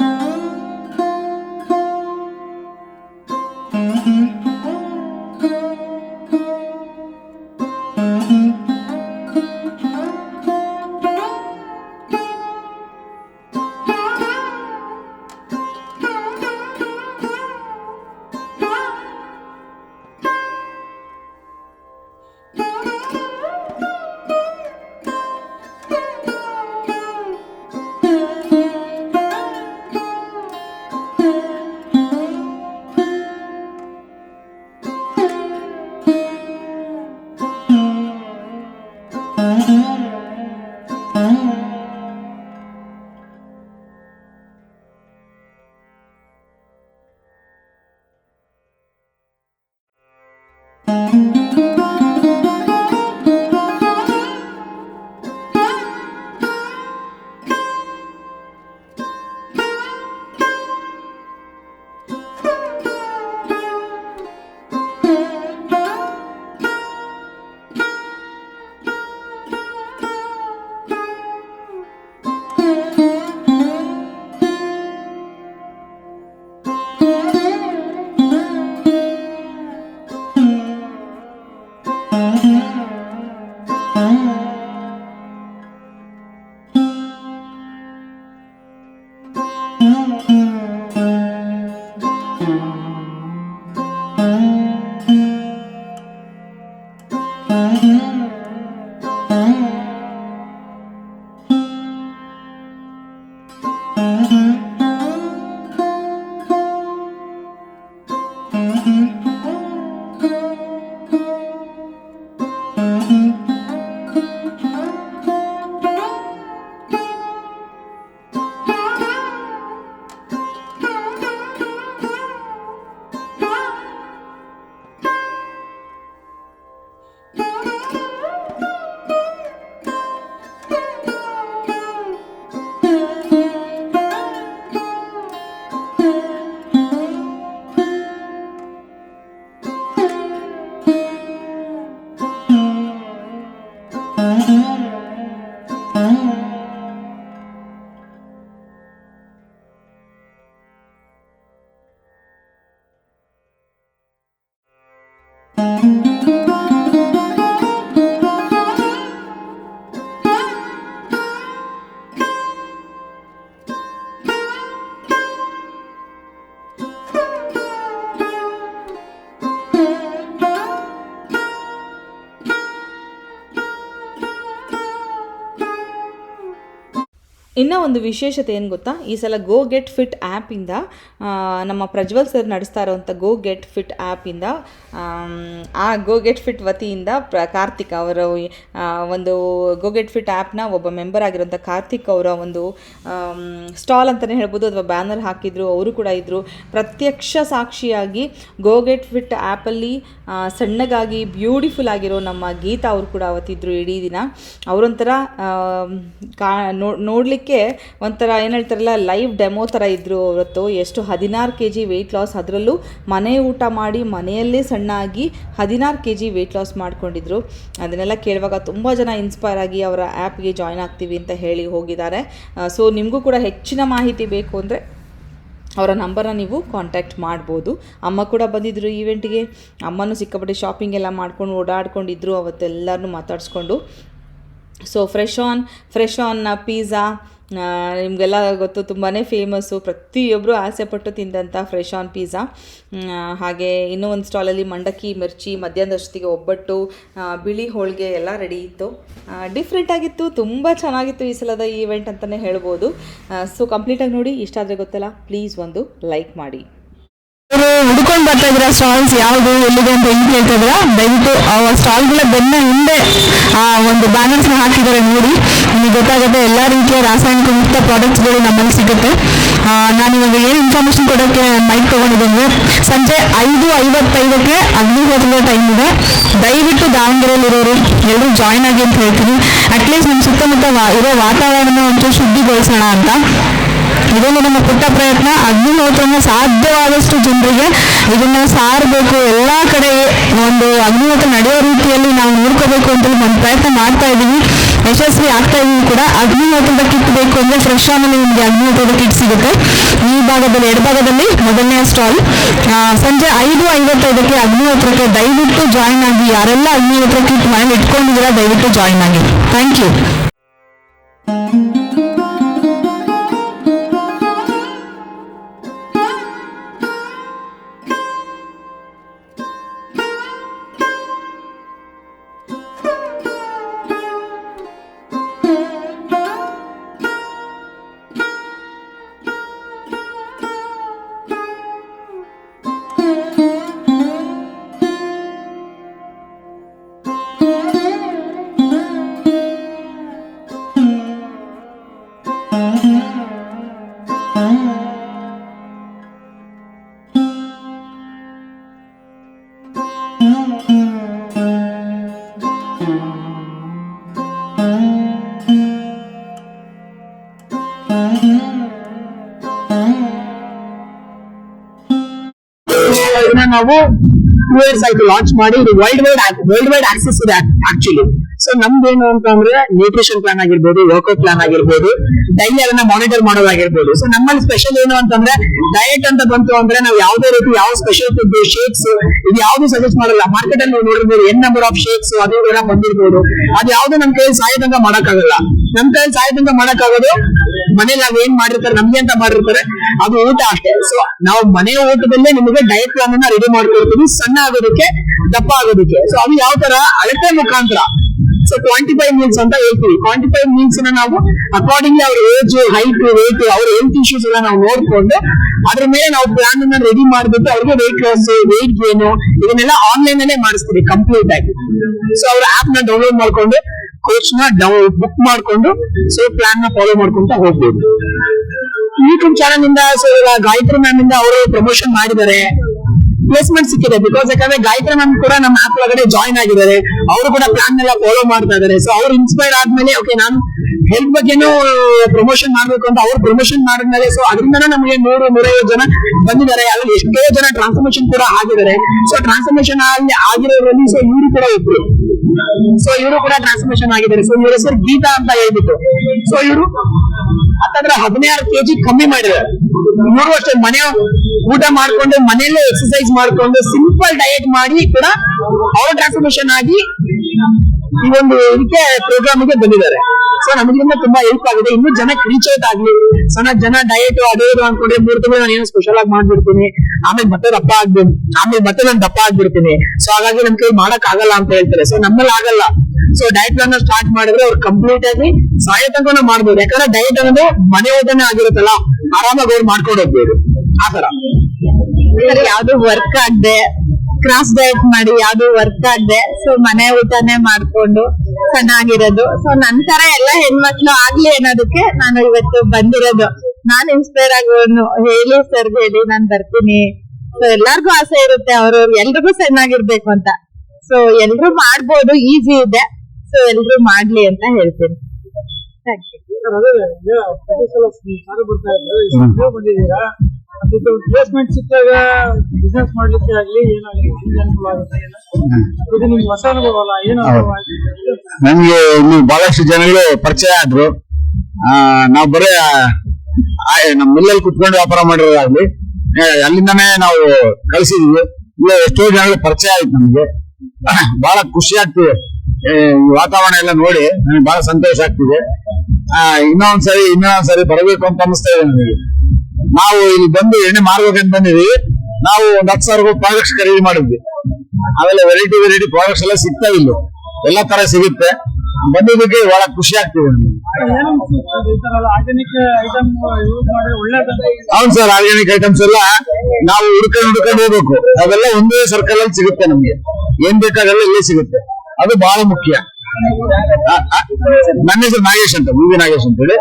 Mm-hmm. ಇನ್ನೂ ಒಂದು ವಿಶೇಷತೆ ಏನು ಗೊತ್ತಾ? ಈ ಸಲ ಗೋ ಗೆಟ್ ಫಿಟ್ ಆ್ಯಪಿಂದ ನಮ್ಮ ಪ್ರಜ್ವಲ್ ಸರ್ ನಡೆಸ್ತಾ ಇರೋವಂಥ ಗೋ ಗೆಟ್ ಫಿಟ್ ಆ್ಯಪಿಂದ ಆ ಗೋ ಗೆಟ್ ಫಿಟ್ ವತಿಯಿಂದ ಪ್ರ, ಕಾರ್ತಿಕ್ ಅವರ ಒಂದು ಗೋ ಗೆಟ್ ಫಿಟ್ ಆ್ಯಪ್ನ ಒಬ್ಬ ಮೆಂಬರ್ ಆಗಿರೋಂಥ ಕಾರ್ತಿಕ್ ಅವರ ಒಂದು ಸ್ಟಾಲ್ ಅಂತಲೇ ಹೇಳ್ಬೋದು, ಅಥವಾ ಬ್ಯಾನರ್ ಹಾಕಿದ್ರು, ಅವರು ಕೂಡ ಇದ್ದರು ಪ್ರತ್ಯಕ್ಷ ಸಾಕ್ಷಿಯಾಗಿ ಗೋ ಗೆಟ್ ಫಿಟ್ ಆ್ಯಪಲ್ಲಿ ಸಣ್ಣಗಾಗಿ ಬ್ಯೂಟಿಫುಲ್ ಆಗಿರೋ ನಮ್ಮ ಗೀತಾ ಅವರು ಕೂಡ ಅವತ್ತಿದ್ರು ಇಡೀ ದಿನ. ಅವರೊಂಥರ ಕಾ ನೋಡಲಿಕ್ಕೆ ಒಂಥರ ಏನು ಹೇಳ್ತಾರಲ್ಲ ಲೈವ್ ಡೆಮೋ ಥರ ಇದ್ದರು ಅವತ್ತು ಎಷ್ಟು ಹದಿನಾರು ಕೆ ಜಿ ವೆಯ್ಟ್ ಲಾಸ್ ಅದರಲ್ಲೂ ಮನೆ ಊಟ ಮಾಡಿ ಮನೆಯಲ್ಲೇ ಸಣ್ಣ ಆಗಿ ಹದಿನಾರು ಕೆ ಜಿ ವೆಯ್ಟ್ ಲಾಸ್ ಮಾಡ್ಕೊಂಡಿದ್ರು. ಅದನ್ನೆಲ್ಲ ಕೇಳುವಾಗ ತುಂಬ ಜನ ಇನ್ಸ್ಪೈರ್ ಆಗಿ ಅವರ ಆ್ಯಪ್ಗೆ ಜಾಯ್ನ್ ಆಗ್ತೀವಿ ಅಂತ ಹೇಳಿ ಹೋಗಿದ್ದಾರೆ. ಸೊ ನಿಮಗೂ ಕೂಡ ಹೆಚ್ಚಿನ ಮಾಹಿತಿ ಬೇಕು ಅಂದರೆ ಅವರ ನಂಬರನ್ನು ನೀವು ಕಾಂಟ್ಯಾಕ್ಟ್ ಮಾಡ್ಬೋದು. ಅಮ್ಮ ಕೂಡ ಬಂದಿದ್ದರು ಈವೆಂಟ್ಗೆ ಅಮ್ಮನೂ ಸಿಕ್ಕಾಪಟ್ಟೆ ಶಾಪಿಂಗ್ ಎಲ್ಲ ಮಾಡ್ಕೊಂಡು ಓಡಾಡ್ಕೊಂಡಿದ್ರು ಅವತ್ತೆಲ್ಲರನ್ನೂ ಮಾತಾಡಿಸ್ಕೊಂಡು. So fresh on fresh on pizza ನಿಮಗೆಲ್ಲ ಗೊತ್ತು ತುಂಬಾ ಫೇಮಸ್ಸು ಪ್ರತಿಯೊಬ್ಬರು ಆಸೆಪಟ್ಟು ತಿಂದಂಥ ಫ್ರೆಶ್ ಆನ್ ಪಿಝಾ ಹಾಗೆ ಇನ್ನೂ ಒಂದು ಸ್ಟಾಲಲ್ಲಿ ಮಂಡಕ್ಕಿ, ಮಿರ್ಚಿ ಮಧ್ಯಾಹ್ನದಷ್ಟೊತ್ತಿಗೆ ಒಬ್ಬಟ್ಟು ಬಿಳಿ ಹೋಳಿಗೆ ಎಲ್ಲ ರೆಡಿ ಇತ್ತು. ಡಿಫ್ರೆಂಟ್ ಆಗಿತ್ತು, ತುಂಬ ಚೆನ್ನಾಗಿತ್ತು ಈ ಸಲದ ಈವೆಂಟ್ ಅಂತಲೇ ಹೇಳ್ಬೋದು. ಸೊ ಕಂಪ್ಲೀಟಾಗಿ ನೋಡಿ, ಇಷ್ಟ ಆದರೆ ಗೊತ್ತಲ್ಲ ಪ್ಲೀಸ್ ಒಂದು ಲೈಕ್ ಮಾಡಿ. ಹುಡ್ಕೊಂಡ್ ಬರ್ತಾ ಇದ್ರ ಸ್ಟಾಲ್ಸ್ ಯಾವುದು, ಎಲ್ಲಿದೆ ಅಂತ ಹೆಂಗ್ ಹೇಳ್ತಿದ್ರ ದಯವಿಟ್ಟು ಆ ಸ್ಟಾಲ್ಗಳ ಬೆನ್ನ ಹಿಂದೆ, ಆ, ಒಂದು ಬ್ಯಾನರ್ಸ್ ಹಾಕಿದ್ದಾರೆ ನೋಡಿ. ನಿಮಗೆ ಗೊತ್ತಾಗುತ್ತೆ ಎಲ್ಲಾ ರೀತಿಯ ರಾಸಾಯನಿಕ ಮುಕ್ತ ಪ್ರಾಡಕ್ಟ್ಸ್ಗಳು ನಮ್ಮಲ್ಲಿ ಸಿಗುತ್ತೆ. ನಾನು ಇವಾಗ ಏನು ಇನ್ಫಾರ್ಮೇಶನ್ ಕೊಡೋಕೆ ಮೈಕ್ ತೊಗೊಂಡಿದ್ದೀನಿ? ಸಂಜೆ ಐದು ಐವತ್ತೈದಕ್ಕೆ ಅಗ್ನಿಹೋತ್ರದ ಟೈಮ್ ಇದೆ. ದಯವಿಟ್ಟು ದಾವಣಗೆರೆಯಲ್ಲಿರೋರು ಎಲ್ಲರೂ ಜಾಯ್ನ್ ಆಗಿ ಅಂತ ಹೇಳ್ತೀನಿ. ಅಟ್ಲೀಸ್ಟ್ ನಮ್ಮ ಸುತ್ತಮುತ್ತ ಇರೋ ವಾತಾವರಣ ಒಂಚೂರು ಶುದ್ಧಿಗೊಳಿಸೋಣ ಅಂತ. ಇದೊಂದು ನಮ್ಮ ಪುಟ್ಟ ಪ್ರಯತ್ನ. ಅಗ್ನಿಹೋತ್ರನ ಸಾಧ್ಯವಾದಷ್ಟು ಜನರಿಗೆ ಇದನ್ನ ಸಾರಬೇಕು. ಎಲ್ಲಾ ಕಡೆ ಒಂದು ಅಗ್ನಿಹೋತ್ರ ನಡೆಯೋ ರೀತಿಯಲ್ಲಿ ನಾವು ನೋಡ್ಕೋಬೇಕು ಅಂತ ಒಂದು ಪ್ರಯತ್ನ ಮಾಡ್ತಾ ಇದ್ದೀವಿ. ಯಶಸ್ವಿ ಆಗ್ತಾ ಇದೀವಿ ಕೂಡ. ಅಗ್ನಿಹೋತ್ರದ ಕಿಟ್ ಬೇಕು ಅಂದ್ರೆ ಫ್ರೆಶ್ ಆಮೇಲೆ ನಿಮಗೆ ಅಗ್ನಿಹೋತ್ರದ ಕಿಟ್ ಸಿಗುತ್ತೆ. ಈ ಭಾಗದಲ್ಲಿ ಎಡಭಾಗದಲ್ಲಿ ಮೊದಲನೇ ಸ್ಟಾಲ್ ಸಂಜೆ ಐದು ಐವತ್ತೈದಕ್ಕೆ ಅಗ್ನಿಹೋತ್ರಕ್ಕೆ ದಯವಿಟ್ಟು ಜಾಯಿನ್ ಆಗಿ. ಯಾರೆಲ್ಲ ಅಗ್ನಿಹೋತ್ರ ಕಿಟ್ ಮನೇಲಿ ಇಟ್ಕೊಂಡಿದ್ದೀರಾ, ದಯವಿಟ್ಟು ಜಾಯಿನ್ ಆಗಿ. ಥ್ಯಾಂಕ್ ಯು ನಾವು ಟೂ ಇಯರ್ಸ್ ಆಯ್ತು ಲಾಂಚ್ ಮಾಡಿ ಇದು world wide world wide access ಇದೆ ಆಕ್ಚುಲಿ ಸೊ ನಮ್ದೇನು ಅಂತ ಅಂದ್ರೆ ನ್ಯೂಟ್ರಿಷನ್ ಪ್ಲಾನ್ ಆಗಿರ್ಬೋದು ವರ್ಕೌಟ್ ಪ್ಲಾನ್ ಆಗಿರ್ಬೋದು ಡೈಲಿ ಅದನ್ನ ಮಾನಿಟರ್ ಮಾಡೋದಾಗಿರ್ಬೋದು. ಸೊ ನಮ್ಮಲ್ಲಿ ಸ್ಪೆಷಲ್ ಏನು ಅಂತಂದ್ರೆ ಡಯಟ್ ಅಂತ ಬಂತು ಅಂದ್ರೆ ನಾವು ಯಾವ್ದೇ ರೀತಿ ಯಾವ ಸ್ಪೆಷಲ್ ಫುಡ್ ಶೇಕ್ಸ್ ಇದು ಯಾವ್ದು ಸಜೆಸ್ಟ್ ಮಾಡಲ್ಲ. ಮಾರ್ಕೆಟ್ ಅಲ್ಲಿ ನೋಡಿರ್ಬೋದು ಎನ್ ನಂಬರ್ ಆಫ್ ಶೇಕ್ಸ್ ಅದು ಎಲ್ಲ ಬಂದಿರ್ಬೋದು ಅದು ಯಾವ್ದು ನಮ್ ಕೈಯಲ್ಲಿ ಸಾಯದಂಗ ಮಾಡಕ್ಕಾಗಲ್ಲ. ನಮ್ ಕೈಯಲ್ಲಿ ಸಾಯದಂಗ ಮಾಡಕ್ಕಾಗೋದು ಮನೇಲಿ ನಾವ್ ಏನ್ ಮಾಡಿರ್ತಾರೆ, ನಮ್ಗೆ ಅಂತ ಮಾಡಿರ್ತಾರೆ, ಅದು ಊಟ ಅಷ್ಟೇ. ಸೊ ನಾವು ಮನೆಯ ಊಟದಲ್ಲೇ ನಿಮಗೆ ಡಯಟ್ ಪ್ಲಾನ್ ಅನ್ನ ರೆಡಿ ಮಾಡ್ಕೊಡ್ತೀವಿ. ಸಣ್ಣ ಆಗೋದಕ್ಕೆ, ದಪ್ಪ ಆಗೋದಕ್ಕೆ. ಸೊ ಅದು ಯಾವ ತರ ಅಳತೆ ಮುಖಾಂತರ. ಸೊ ಕ್ವಾಂಟಿಫೈ ಮೀನ್ಸ್ ಅಂತ ಹೇಳ್ತೀವಿ. ಕ್ವಾಂಟಿಫೈ ಮೀನ್ಸ್ ನಾವು ಅಕಾರ್ಡಿಂಗ್ಲಿ ಅವ್ರ ಏಜ್ ಹೈಟ್ ವೇಟ್ ಅವ್ರ ಹೆಲ್ತ್ ಇಶ್ಯೂಸ್ ಎಲ್ಲ ನಾವು ನೋಡ್ಕೊಂಡು ಅದ್ರ ಮೇಲೆ ನಾವು ಪ್ಲಾನ್ ಅನ್ನ ರೆಡಿ ಮಾಡ್ಬಿಟ್ಟು ಅವ್ರಿಗೆ ವೇಟ್ ಲಾಸ್ ವೇಟ್ ಗೇನ್ ಇದನ್ನೆಲ್ಲ ಆನ್ಲೈನ್ ಅಲ್ಲೇ ಮಾಡಿಸ್ತೀವಿ ಕಂಪ್ಲೀಟ್ ಆಗಿ. ಸೊ ಅವ್ರ ಆಪ್ನ ಡೌನ್ಲೋಡ್ ಮಾಡ್ಕೊಂಡು ಕೋಚ್ನ ಬುಕ್ ಮಾಡ್ಕೊಂಡು ಸೊ ಪ್ಲಾನ್ನ ಫಾಲೋ ಮಾಡ್ಕೊಂತ ಹೋಗ್ಬೋದು. ಯೂಟ್ಯೂಬ್ ಚಾನಲ್ ಇಂದ ಸೊ ಗಾಯತ್ರಿ ಮ್ಯಾಮ್ ಇಂದ ಅವರು ಪ್ರಮೋಷನ್ ಮಾಡಿದ್ದಾರೆ. ಪ್ಲೇಸ್ಮೆಂಟ್ ಸಿಕ್ಕಿದೆ. ಬಿಕಾಸ್ ಯಾಕಂದ್ರೆ ಗಾಯತ್ರಿ ಮ್ಯಾಮ್ ಕೂಡ ನಮ್ಮ ಆಪ್ ಒಳಗಡೆ ಜಾಯಿನ್ ಆಗಿದ್ದಾರೆ. ಅವರು ಕೂಡ ಪ್ಲಾನ್ ಎಲ್ಲ ಫಾಲೋ ಮಾಡ್ತಾ ಇದ್ದಾರೆ. ಸೊ ಅವ್ರು ಇನ್ಸ್ಪೈರ್ ಆದ್ಮೇಲೆ ಓಕೆ ನಾನು ಹೆಲ್ತ್ ಬಗ್ಗೆನೂ ಪ್ರಮೋಷನ್ ಮಾಡ್ಬೇಕು ಅಂತ ಅವ್ರು ಪ್ರಮೋಷನ್ ಮಾಡಿದ್ಮೇಲೆ ಸೊ ಅದರಿಂದ ನಮಗೆ ನೂರು, ನೂರೈವತ್ತು ಜನ ಬಂದಿದ್ದಾರೆ. ಅಲ್ಲಿ ಎಷ್ಟೋ ಜನ ಟ್ರಾನ್ಸ್ಫರ್ಮೇಶನ್ ಕೂಡ ಆಗಿದ್ದಾರೆ. ಸೊ ಟ್ರಾನ್ಸ್ಫರ್ಮೇಶನ್ ಆಗಿರೋದ್ರಲ್ಲಿ ಸೊ ಇವರು ಕೂಡ ಒಬ್ರು. ಸೊ ಇವರು ಕೂಡ ಟ್ರಾನ್ಸ್ಫರ್ಮೇಶನ್ ಆಗಿದ್ದಾರೆ. ಸೊ ಇವ್ರ ಹೆಸರು ಗೀತಾ ಅಂತ ಹೇಳ್ಬಿಟ್ಟು. ಸೊ ಇವರು ಹತ್ತತ್ರ ಹದಿನಾರು ಕೆಜಿ ಕಮ್ಮಿ ಮಾಡಿದ್ದಾರೆ. ಇವರು ಅಷ್ಟೇ, ಮನೆ ಊಟ ಮಾಡ್ಕೊಂಡು, ಮನೆಯಲ್ಲೇ ಎಕ್ಸರ್ಸೈಸ್ ಮಾಡ್ಕೊಂಡು ಸಿಂಪಲ್ ಡಯಟ್ ಮಾಡಿ ಕೂಡ ಅವರು ಟ್ರಾನ್ಸ್ಫರ್ಮೇಶನ್ ಆಗಿ ಈ ಒಂದು ಇದಕ್ಕೆ ಪ್ರೋಗ್ರಾಮ್ಗೆ ಬಂದಿದ್ದಾರೆ. ಸೊ ನಮಗಿಂತ ತುಂಬಾ ಹೆಲ್ಪ್ ಆಗಿದೆ. ಇನ್ನು ಜನ ರೀಚ್ ಔಟ್ ಆಗ್ಲಿ ಸೊ ನಾ ಜನ ಡಯಟ್ ಅದೇ ಇದು ಅನ್ಕೊಂಡ್ರೆ ಮೂರ್ ತಿಂಗಳು ನಾನು ಏನೋ ಸ್ಪೆಷಲ್ ಆಗಿ ಮಾಡ್ಬಿಡ್ತೀನಿ. ಆಮೇಲೆ ಮತ್ತೆ ದಪ್ಪ ಆಗ್ಬೇಕು ಆಮೇಲೆ ಮತ್ತೆ ನಾನು ದಪ್ಪ ಆಗ್ಬಿಡ್ತೀನಿ. ಸೊ ಹಾಗಾಗಿ ನಮ್ ಕೈ ಮಾಡಕ್ ಆಗಲ್ಲ ಅಂತ ಹೇಳ್ತಾರೆ. ಸೊ ನಮ್ಮಲ್ಲಿ ಆಗಲ್ಲ. ಸೊ ಡಯಟ್ ಪ್ಲಾನ್ ಸ್ಟಾರ್ಟ್ ಮಾಡಿದ್ರೆ ಅವ್ರು ಕಂಪ್ಲೀಟ್ ಆಗಿ ಸಾಯೋ ತನಕ ಮಾಡ್ಬೋದು. ಯಾಕಂದ್ರೆ ಡಯಟ್ ಅನ್ನೋದು ಮನೆ ಊಟನೇ ಆಗಿರುತ್ತಲ್ಲ, ಆರಾಮಾಗಿ ಅವ್ರು ಮಾಡ್ಕೊಂಡು ಹೋಗ್ಬೋದು. ಆತರ ಯಾವ್ದು ವರ್ಕ್ ಆಗದೆ ಕ್ರಾಸ್ ಡಯಟ್ ಮಾಡಿ, ಯಾವ್ದು ವರ್ಕ್ ಆಗದೆ ಸೊ ಮನೆ ಊಟನೇ ಮಾಡ್ಕೊಂಡು ಚೆನ್ನಾಗಿರೋದು. ಸೊ ನನ್ ತರ ಎಲ್ಲ ಹೆಣ್ಮಕ್ಳು ಆಗ್ಲಿ ಅನ್ನೋದಕ್ಕೆ ನಾನು ಇವತ್ತು ಬಂದಿರೋದು. ನಾನ್ ಇನ್ಸ್ಪೈರ್ ಆಗೋನು ಹೇಳಿ ಸರ್ ಹೇಳಿ ನಾನ್ ಬರ್ತೀನಿ. ಸೊ ಎಲ್ಲಾರ್ಗು ಆಸೆ ಇರುತ್ತೆ ಅವ್ರವ್ರು ಎಲ್ರಿಗೂ ಚೆನ್ನಾಗಿರ್ಬೇಕು ಅಂತ. ಸೊ ಎಲ್ರು ಮಾಡ್ಬೋದು ಈಸಿ ಇದೆ. ಸೊ ಎಲ್ರು ಮಾಡ್ಲಿ ಅಂತ ಹೇಳ್ತೀನಿ. ಥ್ಯಾಂಕ್ ಯು ಪ್ಲೇಸ್ಮೆಂಟ್ ಸಿಕ್ಕಾಗ ಬಿಸ್ನೆಸ್ ಮಾಡ್ಲಿಕ್ಕೆ ಆಗ್ಲಿ ಏನಾಗ್ಲಿ ನಿಮ್ಗೆ ಅನುಕೂಲ ಆಗುತ್ತೆ. ಏನು? ಇದು ನಿಮ್ಗೆ ಹೊಸ ಅನುಭವ ಅಲ್ಲ ಏನು ಅನುಭವ ಆಯ್ತು. ನಮ್ಗೆ ಇಲ್ಲಿ ಬಹಳಷ್ಟು ಜನಗಳು ಪರಿಚಯ ಆದ್ರು. ಆ, ನಾವ್ ಬರೇ ನಮ್ಮ ನಮ್ ಮಿಲ್ಲಲ್ಲಿ ಕುತ್ಕೊಂಡು ವ್ಯಾಪಾರ ಮಾಡಿರೋದಾಗ್ಲಿ ಅಲ್ಲಿಂದಾನೇ ನಾವು ಕಳಿಸಿದ್ವಿ. ಇಲ್ಲ ಎಷ್ಟೋ ಜನಗಳು ಪರಿಚಯ ಆಯ್ತು ನಮ್ಗೆ. ಬಹಳ ಖುಷಿ ಆಗ್ತಿದೆ. ಈ ವಾತಾವರಣ ಎಲ್ಲ ನೋಡಿ ನನಗೆ ಬಹಳ ಸಂತೋಷ ಆಗ್ತಿದೆ. ಆ, ಇನ್ನೊಂದ್ಸರಿ ಇನ್ನೊಂದ್ಸರಿ ಬರಬೇಕು ಅಂತ ಅನಿಸ್ತಾ ಇದೆ ನನಗೆ ನಾವು ಇಲ್ಲಿ ಬಂದು ಎಣ್ಣೆ ಮಾರ್ಬೇಕಂತ ಬಂದಿದ್ವಿ ನಾವು ಒಂದ್ ಹತ್ತು ಸಾವಿರ ರೂಪಾಯಿ ಪ್ರಾಡಕ್ಟ್ಸ್ ಖರೀದಿ ಮಾಡಿದ್ವಿ. ಆಮೇಲೆ ವೆರೈಟಿ ವೆರೈಟಿ ಪ್ರಾಡಕ್ಟ್ಸ್ ಎಲ್ಲ ಸಿಗ್ತಾ ಇಲ್ಲ. ಎಲ್ಲಾ ತರ ಸಿಗುತ್ತೆ. ಬಂದಿದ್ದಕ್ಕೆ ಬಹಳ ಖುಷಿ ಆಗ್ತಿದೆ. ಹೌದು ಸರ್ ಆರ್ಗ್ಯಾನಿಕ್ ಐಟಮ್ಸ್ ಎಲ್ಲ ನಾವು ಹುಡ್ಕೊಂಡು ಹುಡ್ಕೊಂಡು ಹೋಗ್ಬೇಕು. ಅವೆಲ್ಲ ಒಂದೇ ಸರ್ಕಲ್ ಅಲ್ಲಿ ಸಿಗುತ್ತೆ ನಮ್ಗೆ. ಏನ್ ಬೇಕಾದೆಲ್ಲ ಇಲ್ಲೇ ಸಿಗುತ್ತೆ. ಅದು ಬಹಳ ಮುಖ್ಯ. ನನ್ನ ನಾಗೇಶ್ ಅಂತ ವಿ ನಾಗೇಶ್ ಅಂತ ಹೇಳಿ.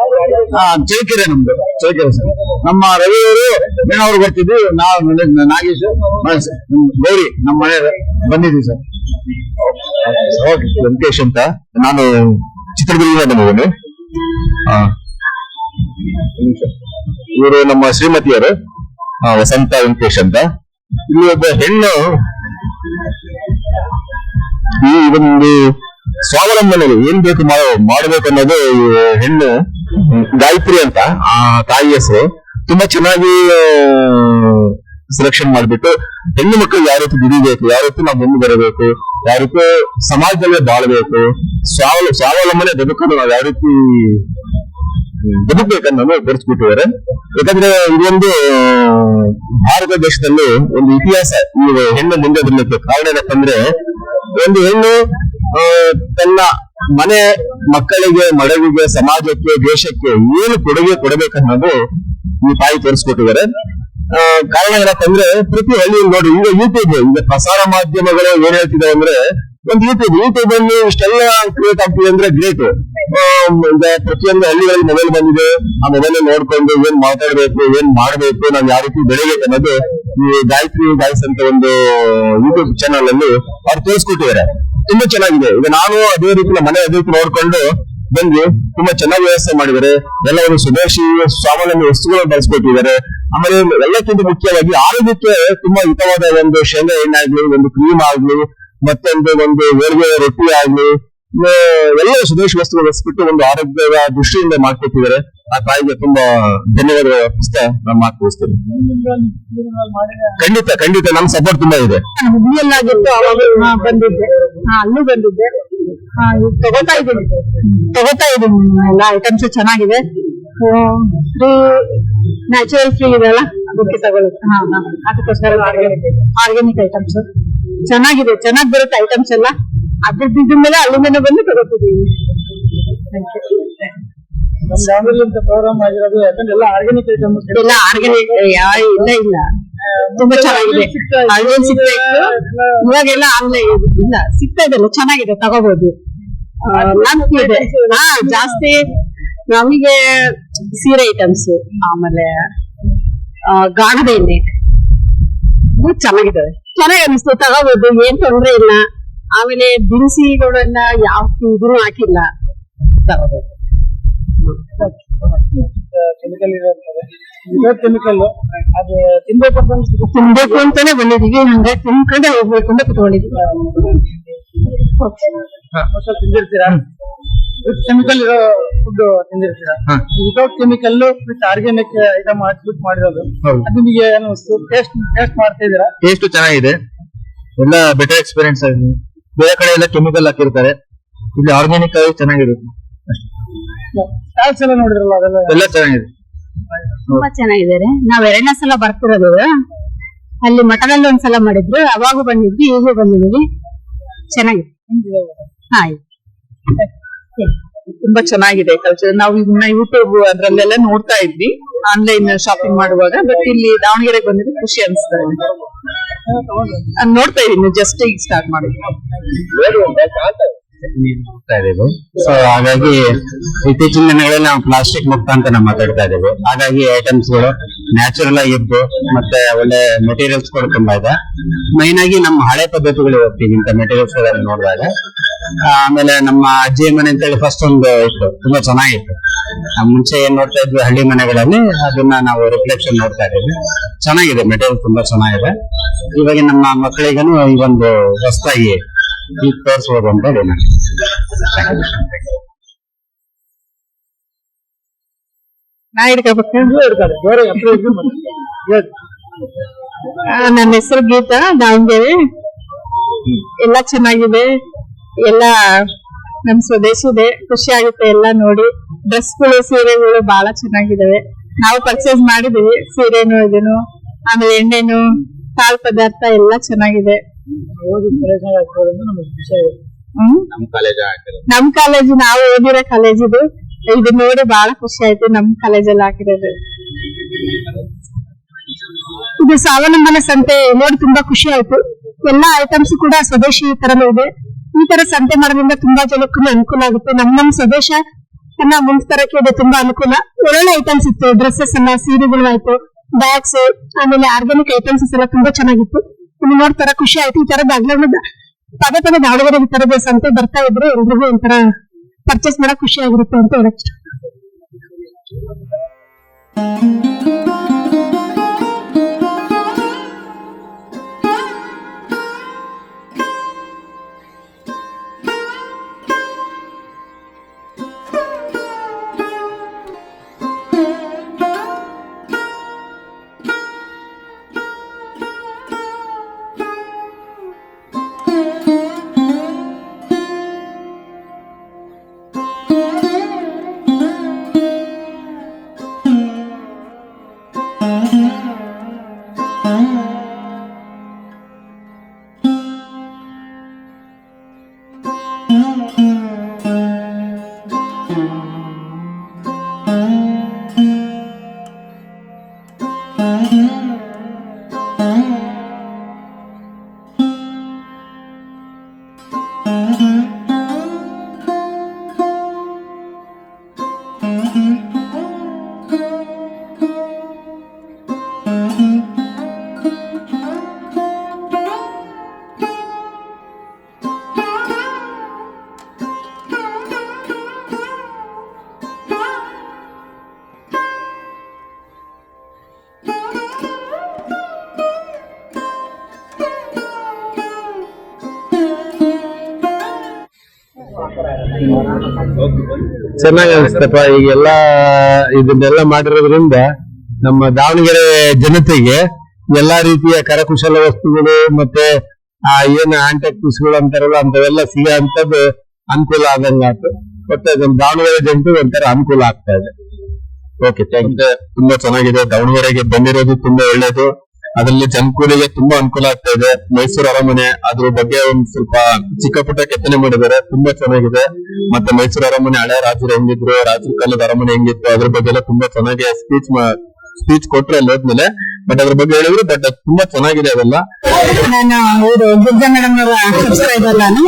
ಆ, ಚಳ್ಳಕೆರೆ ನಮ್ದು ಚಳ್ಳಕೆರೆ ಸರ್. ನಮ್ಮ ರವಿಯವರು ಮೇಣವ್ರು ಬರ್ತಿದ್ವಿ ನಾವು ನಾಗೇಶ್ ಗೌರಿ ನಮ್ಮ ಮನೆ ಬಂದಿದ್ದೀವಿ ಸರ್. ವೆಂಕಟೇಶ್ ಅಂತ. ನಾನು ಚಿತ್ರದುರ್ಗದಿಂದ ಬಂದಿದ್ದೇನೆ ಇವರು ನಮ್ಮ ಶ್ರೀಮತಿಯವರು. ವಸಂತ ವೆಂಕಟೇಶ್ ಅಂತ. ಇಲ್ಲಿ ಒಬ್ಬ ಹೆಣ್ಣು ಈ ಒಂದು ಸ್ವಾವಲಂಬನೆ ಏನ್ ಬೇಕು ಮಾಡಬೇಕು ಅನ್ನೋದು ಹೆಣ್ಣು ಗಾಯತ್ರಿ ಅಂತ ಆ ತಾಯಿ ಹೆಸರು. ತುಂಬಾ ಚೆನ್ನಾಗಿ ಸೆಲೆಕ್ಷನ್ ಮಾಡ್ಬಿಟ್ಟು ಹೆಣ್ಣು ಮಕ್ಕಳು ಯಾವ ರೀತಿ ದುಡಿಬೇಕು, ಯಾವ ರೀತಿ ನಾವು ಮುಂದೆ ಬರಬೇಕು, ಯಾವ ರೀತಿ ಸಮಾಜದಲ್ಲಿ ಬಾಳ್ಬೇಕು, ಸ್ವಾವಲ, ಸ್ವಾವಲಂಬನೆ ಬದುಕನ್ನು ನಾವು ಯಾವ ರೀತಿ ಬದುಕಬೇಕನ್ನೋದು ತೋರಿಸ್ಬಿಟ್ಟಿದ್ದಾರೆ. ಯಾಕಂದ್ರೆ ಇದೊಂದು ಭಾರತ ದೇಶದಲ್ಲಿ ಒಂದು ಇತಿಹಾಸ, ಈ ಹೆಣ್ಣು ಮುಂದೆ ಬರಲಿಕ್ಕೆ ಕಾರಣ ಏನಪ್ಪ ಅಂದ್ರೆ ಒಂದು ಹೆಣ್ಣು ತನ್ನ ಮನೆ ಮಕ್ಕಳಿಗೆ, ಮಡವಿಗೆ, ಸಮಾಜಕ್ಕೆ, ದೇಶಕ್ಕೆ ಏನು ಕೊಡುಗೆ ಕೊಡಬೇಕನ್ನೋದು ಈ ತಾಯಿ ತೋರಿಸ್ಕೊಟ್ಟಿದ್ದಾರೆ. ಕಾರಣ ಏನಪ್ಪ ಅಂದ್ರೆ ಪ್ರತಿ ಹಳ್ಳಿಯಲ್ಲಿ ನೋಡಿ, ಈಗ ಯೂಟ್ಯೂಬ್ ಈಗ ಪ್ರಸಾರ ಮಾಧ್ಯಮಗಳು ಏನ್ ಹೇಳ್ತಿದೆ ಅಂದ್ರೆ, ಒಂದು ಯೂಟ್ಯೂಬ್ ಯೂಟ್ಯೂಬ್ ಅಲ್ಲಿ ಇಷ್ಟೆಲ್ಲ ಕ್ರಿಯೇಟ್ ಆಗ್ತಿದೆ ಅಂದ್ರೆ ಗ್ರೇಟ್ ಪ್ರತಿಯೊಂದು ಹಳ್ಳಿಗಳಲ್ಲಿ ಮೊಬೈಲ್ ಬಂದಿದೆ. ಆ ಮೊಬೈಲ್ ನೋಡ್ಕೊಂಡು ಏನ್ ಮಾತಾಡ್ಬೇಕು, ಏನ್ ಮಾಡ್ಬೇಕು, ನಾವ್ ಯಾವ ರೀತಿ ಬೆಳಿಬೇಕು ಅನ್ನೋದು ಈ ಗಾಯತ್ರಿ ಗಾಯ್ಸ್ ಅಂತ ಒಂದು ಯೂಟ್ಯೂಬ್ ಚಾನಲ್ ಅಲ್ಲಿ ಅವ್ರು ತೋರಿಸ್ಕೊಟ್ಟಿದ್ದಾರೆ. ತುಂಬಾ ಚೆನ್ನಾಗಿದೆ. ಈಗ ನಾನು ಅದೇ ರೀತಿ ಮನೆ ಅದೇ ರೀತಿ ನೋಡ್ಕೊಂಡು ಬಂದು ತುಂಬಾ ಚೆನ್ನಾಗಿ ವ್ಯವಸ್ಥೆ ಮಾಡಿದ್ದಾರೆ. ಎಲ್ಲ ಒಂದು ಸ್ವದೇಶಿ ಸ್ವಾವಲಂಬಿ ವಸ್ತುಗಳನ್ನು ಬಳಸ್ಕೊಟ್ಟಿದ್ದಾರೆ. ಆಮೇಲೆ ಎಲ್ಲಕ್ಕಿಂತ ಮುಖ್ಯವಾಗಿ ಆರೋಗ್ಯಕ್ಕೆ ತುಂಬಾ ಹಿತವಾದ ಒಂದು ಶೇಂಗಾ ಎಣ್ಣೆ ಆಗ್ಲಿ ಒಂದು ಕ್ರೀಮ್ ಆಗ್ಲಿ, ಮತ್ತೊಂದು ಒಂದು ಹೋಳಿಗೆ ರೊಟ್ಟಿ ಆಗ್ಲಿ ಎಲ್ಲ ಸ್ವದೇಶಿ ವಸ್ತುಗಳು ಬಳಸ್ಬಿಟ್ಟು ಒಂದು ಆರೋಗ್ಯದ ದೃಷ್ಟಿಯಿಂದ ಮಾಡ್ಕೊಟ್ಟಿದ್ದಾರೆ. ಆ ತುಂಬಾ ಧನ್ಯವಾದಗಳು ಅರ್ಪಿಸ್ತಾ ನಾನು ಮಾತು ಖಂಡಿತ ಖಂಡಿತ. ನಮ್ ಸಪೋರ್ಟ್ ತುಂಬಾ ಇದೆ. ಹುಬ್ಳಿಯಲ್ಲಾಗಿತ್ತು ಅವಾಗ ಹಾ, ಅಲ್ಲೂ ಬಂದಿದ್ದೆ. ತಗೋತಾ ಇದ್ದೀನಿ. ತಗೋತಾ ಇದ್ದೀನಿ. ಎಲ್ಲ ಐಟಮ್ಸ್ ಚೆನ್ನಾಗಿದೆ. ಫ್ರೀ ನ್ಯಾಚುರಲ್ ಫ್ರೀ ಇದೆಲ್ಲ ಅದಕ್ಕೆ ತಗೊಳುತ್ತೆ ಹಾ ಅದಕ್ಕೋಸ್ಕರ ಆರ್ಗ್ಯಾನಿಕ್ ಐಟಮ್ಸ್ ಚೆನ್ನಾಗಿದೆ. ಚೆನ್ನಾಗಿ ಬರುತ್ತೆ ಐಟಮ್ಸ್ ಎಲ್ಲ. ಇದ್ರ ಮೇಲೆ ಅಲ್ಲಿಂದನೇ ಬಂದು ತಗೋತಿದ್ದೀವಿ ದಾವಣಗೆರೆ ಪ್ರೋಗ್ರಾಮ್ ಆಗಿರೋದು ಯಾಕಂದ್ರೆ ಎಲ್ಲ ಆರ್ಗ್ಯಾನಿಕ್ ಐಟಮ್ಸ್ ಎಲ್ಲ ಆರ್ಗ್ಯಾನಿಕ್ ಯಾವ ಇಲ್ಲ ಇಲ್ಲ. ತುಂಬಾ ಚೆನ್ನಾಗಿದೆ. ಆನ್ಲೈನ್ ಸಿಗ್ತಾ ಇತ್ತು. ಇವಾಗೆಲ್ಲ ಆನ್ಲೈನ್ ಇಲ್ಲ ಸಿಗ್ತಾ ಇದೆಲ್ಲ ಚೆನ್ನಾಗಿದೆ ತಗೋಬಹುದು ಇದೆ. ಹಾ ಜಾಸ್ತಿ. ನಮಗೆ ಸೀರೆ ಐಟಮ್ಸ್ ಆಮೇಲೆ ಗಾಣದ ಎಣ್ಣೆ. ಚೆನ್ನಾಗಿದ್ದಾವೆ. ಚೆನ್ನಾಗಿ ಅನಿಸ್ತು ತಗೋಬಹುದು ಏನ್ ತೊಂದ್ರೆ ಇಲ್ಲ. ಆಮೇಲೆ ದಿನಸಿಗಳನ್ನ ಯಾವ ಇದನ್ನು ಹಾಕಿಲ್ಲ. ತಗೋಬಹುದು ಕೆಮಿಕಲ್ ವಿತೌಟ್ ಕೆಮಿಕಲ್ ಅದು ತಿನ್ಬೇಕು ಅಂತ. ತಿನ್ಬೇಕು ಅಂತಾನೆ ಬಂದಿದೀವಿ ಹಂಗಾಗಿ ತಿನ್ಕೊಂಡೆ ಹೋಗ್ಬೇಕು ಅಂತ ಕುತ್ಕೊಂಡಿದೀವಿ ತಿಂದಿರ್ತೀರಾ? ಕೆಮಿಕಲ್ ಇರೋ ಫುಡ್ ತಿಂದಿರ್ತೀರಾ? ಹಾ. Without chemical with organic item ಹಾಕ್ಬಿಟ್ಟು ಮಾಡಿರೋದು. ಅದು ನಿಮಗೆ ಅನಿಸ್ತು ಟೇಸ್ಟ್ ಟೇಸ್ಟ್ ಮಾಡ್ತಾ ಇದೀರಾ ಟೇಸ್ಟ್ ಚೆನ್ನಾಗಿದೆ. ಎಲ್ಲ ಬೆಟರ್ ಎಕ್ಸ್ಪೀರಿಯನ್ಸ್ ಆಗಿದೆ. ಬೇರೆ ಕಡೆ ಎಲ್ಲ ಕೆಮಿಕಲ್ ಹಾಕಿರ್ತಾರೆ. ಇಲ್ಲಿ ಆರ್ಗ್ಯಾನಿಕ್ ಆಗಿ ಚೆನ್ನಾಗಿರುತ್ತೆ. ಎಲ್ಲ ನೋಡಿರಲ್ಲ ಅದೆಲ್ಲ? ಎಲ್ಲ ಚೆನ್ನಾಗಿದೆ. ತುಂಬಾ ಚೆನ್ನಾಗಿದ್ದಾರೆ. ನಾವ್ ಎರಡನೇ ಸಲ ಬರ್ತಿರೋದು ಅಲ್ಲಿ ಮಠದಲ್ಲಿ ಒಂದ್ಸಲ ಮಾಡಿದ್ರು. ಅವಾಗೂ ಬಂದಿದ್ವಿ ಈಗ ಬಂದಿದೀವಿ ಚೆನ್ನಾಗಿದೆ. ತುಂಬಾ ಚೆನ್ನಾಗಿದೆ ಕಲ್ಚರ್ ನಾವು ಇದನ್ನ ಯೂಟ್ಯೂಬ್ ಅದ್ರಲ್ಲೆಲ್ಲ ನೋಡ್ತಾ ಇದ್ವಿ. ಆನ್ಲೈನ್ ಶಾಪಿಂಗ್ ಮಾಡುವಾಗ. ಬಟ್ ಇಲ್ಲಿ ದಾವಣಗೆರೆಗೆ ಬಂದಿದ್ದು ಖುಷಿ ಅನಿಸ್ತಾ ಇದೆ ನೋಡ್ತಾ ಇದೀನಿ ಜಸ್ಟ್ ಈಗ ಸ್ಟಾರ್ಟ್ ಮಾಡಿದ್ವಿ ಸೊ ಹಾಗಾಗಿ ಇತ್ತೀಚಿನ ದಿನಗಳಲ್ಲಿ ನಾವು ಪ್ಲಾಸ್ಟಿಕ್ ಮುಕ್ತ ಅಂತ ನಾವು ಮಾತಾಡ್ತಾ ಇದ್ದೇವೆ. ಹಾಗಾಗಿ ಐಟಮ್ಸ್ಗಳು ನ್ಯಾಚುರಲ್ ಆಗಿದ್ದು ಮತ್ತೆ ಒಳ್ಳೆ ಮೆಟೀರಿಯಲ್ಸ್ ಕೂಡ ತುಂಬಾ ಇದೆ. ಮೈನ್ ಆಗಿ ನಮ್ಮ ಹಳೆ ಪದ್ಧತಿಗಳು ಹೋಗ್ತೀವಿ. ಇಂಥ ಮೆಟೀರಿಯಲ್ಸ್ ಗಳನ್ನ ನೋಡಿದಾಗ, ಆಮೇಲೆ ನಮ್ಮ ಅಜ್ಜಿ ಮನೆ ಅಂತೇಳಿ ಫಸ್ಟ್ ಒಂದು ಇತ್ತು. ತುಂಬಾ ಚೆನ್ನಾಗಿತ್ತು. ಮುಂಚೆ ಏನ್ ನೋಡ್ತಾ ಇದ್ವಿ, ಹಳ್ಳಿ ಮನೆಗಳಲ್ಲಿ, ಅದನ್ನ ನಾವು ರಿಫ್ಲೆಕ್ಷನ್ ನೋಡ್ತಾ ಇದ್ದೀವಿ ಚೆನ್ನಾಗಿದೆ ಮೆಟೀರಿಯಲ್ ತುಂಬಾ ಚೆನ್ನಾಗಿದೆ. ಇವಾಗ ನಮ್ಮ ಮಕ್ಕಳಿಗೂ ಈ ಒಂದು ಹೊಸದಾಗಿ ಈಗ ತೋರಿಸ್ಬೋದು ಅಂತ ಹೇಳಿ ನಾ. ನನ್ನ ಹೆಸರು ಗೀತಾ ದಾವಣಗೆರೆ. ಎಲ್ಲ ಚೆನ್ನಾಗಿದೆ. ಎಲ್ಲ ನಮ್ ಸ್ವದೇಶಿ ಇದೆ. ಖುಷಿ ಆಗುತ್ತೆ ಎಲ್ಲ ನೋಡಿ. ಡ್ರೆಸ್ಗಳು ಸೀರೆಗಳು ಬಹಳ ಚೆನ್ನಾಗಿದಾವೆ. ನಾವು ಪರ್ಚೇಸ್ ಮಾಡಿದೀವಿ. ಸೀರೆನು ಇದನ್ನು ಆಮೇಲೆ ಎಣ್ಣೆನು ಕಾಳು ಪದಾರ್ಥ ಎಲ್ಲ ಚೆನ್ನಾಗಿದೆ. ಓದಿ ನಮಗೆ ಕಾಲೇಜ್ ನಮ್ ಕಾಲೇಜ್ ನಾವು ಓದಿರೋ ಕಾಲೇಜ್ ಇದು. ಇದು ನೋಡಿ ಬಹಳ ಖುಷಿ ಆಯ್ತು ನಮ್ ಕಾಲೇಜಲ್ಲಿ ಹಾಕಿರೋದು. ಇದು ಸ್ವಾವಲಂಬನ ಸಂತೆ ನೋಡಿ ತುಂಬಾ ಖುಷಿ ಆಯ್ತು. ಎಲ್ಲಾ ಐಟಮ್ಸ್ ಕೂಡ ಸ್ವದೇಶಿ ತರನೇ ಇದೆ. ಈ ತರ ಸಂತೆ ಮಾಡೋದ್ರಿಂದ ತುಂಬಾ ಜನಕ್ಕೂ ಅನುಕೂಲ ಆಗುತ್ತೆ. ನಮ್ ನಮ್ ಸ್ವದೇಶ ಅನ್ನ ಮುಂದ್ ತರಕ್ಕೆ ಇದು ತುಂಬಾ ಅನುಕೂಲ. ಒಳ್ಳೊಳ್ಳೆ ಐಟಮ್ಸ್ ಇತ್ತು. ಡ್ರೆಸ್ಸಸ್ ಎಲ್ಲ ಸೀರೆಗಳು ಆಯ್ತು ಬ್ಯಾಗ್ಸ್ ಆಮೇಲೆ ಆರ್ಗಾನಿಕ್ ಐಟಮ್ಸ್ ಎಲ್ಲ ತುಂಬಾ ಚೆನ್ನಾಗಿತ್ತು. ನೋಡ್ತಾರ, ಖುಷಿ ಆಯ್ತು ಈ ತರದ ಅಗ್ಲಗ್ಲದ ಪದೇ ಪದೇ ದಾವಣಗೆರೆ ಈ ತರದ ಸಂತೆ ಬರ್ತಾ ಇದ್ರೆ, ಎಲ್ರಿಗೂ ಒಂಥರ ಪರ್ಚೇಸ್ ಮಾಡಕ್ ಖುಷಿ ಆಗಿರುತ್ತೆ ಅಂತ ಹೇಳಕ್ ಇಷ್ಟ ಚೆನ್ನಾಗಿ ಅನಿಸ್ತಪ್ಪ ಈಗೆಲ್ಲ ಇದನ್ನೆಲ್ಲ ಮಾಡಿರೋದ್ರಿಂದ ನಮ್ಮ ದಾವಣಗೆರೆ ಜನತೆಗೆ ಎಲ್ಲಾ ರೀತಿಯ ಕರಕುಶಲ ವಸ್ತುಗಳು ಮತ್ತೆ, ಆ, ಏನು ಆಂಟೆಕ್ ಪೀಸ್ಗಳು ಅಂತಾರಲ್ಲ ಅಂತವೆಲ್ಲ ಸಿಗೋ ಅಂತದ್ದು ಅನುಕೂಲ ಆದಂಗ ಆಯ್ತು ಮತ್ತೆ ನಮ್ಮ ದಾವಣಗೆರೆ ಜನತೆ ಒಂಥರ ಅನುಕೂಲ ಆಗ್ತಾ ಇದೆ. ಓಕೆ ಥ್ಯಾಂಕ್ ತುಂಬಾ ಚೆನ್ನಾಗಿದೆ. ದಾವಣಗೆರೆಗೆ ಬಂದಿರೋದು ತುಂಬಾ ಒಳ್ಳೇದು. ಅದರಲ್ಲಿ ಜನಕೂಲಿಗೆ ತುಂಬಾ ಅನುಕೂಲ ಆಗ್ತಾ ಇದೆ. ಮೈಸೂರು ಅರಮನೆ, ಅದ್ರ ಬಗ್ಗೆ ಒಂದ್ ಸ್ವಲ್ಪ ಚಿಕ್ಕ ಪುಟ್ಟ ಕೆತ್ತನೆ ಮಾಡಿದ್ದಾರೆ. ತುಂಬಾ ಚೆನ್ನಾಗಿದೆ. ಮತ್ತೆ ಮೈಸೂರು ಅರಮನೆ ಹಳೆ ರಾಜರು ಹೆಂಗಿದ್ರು, ರಾಜರ ಕಾಲದ ಅರಮನೆ ಹೆಂಗಿತ್ತು, ಅದ್ರ ಬಗ್ಗೆ ಎಲ್ಲ ತುಂಬಾ ಚೆನ್ನಾಗಿ ಸ್ಪೀಚ್ ಸ್ಪೀಚ್ ಕೊಟ್ರೆ ಅಲ್ಲಿ ಹೋದ್ಮೇಲೆ. ಬಟ್ ಅದ್ರ ಬಗ್ಗೆ ಹೇಳಿದ್ರು ಬಟ್ ತುಂಬಾ ಚೆನ್ನಾಗಿದೆ ಅದೆಲ್ಲ. ನಾನು ಇವರು ದುರ್ಗಾ ಮೇಡಮ್ ಅವರ ಸಬ್ಸ್ಕ್ರೈಬರ್ ನಾನು.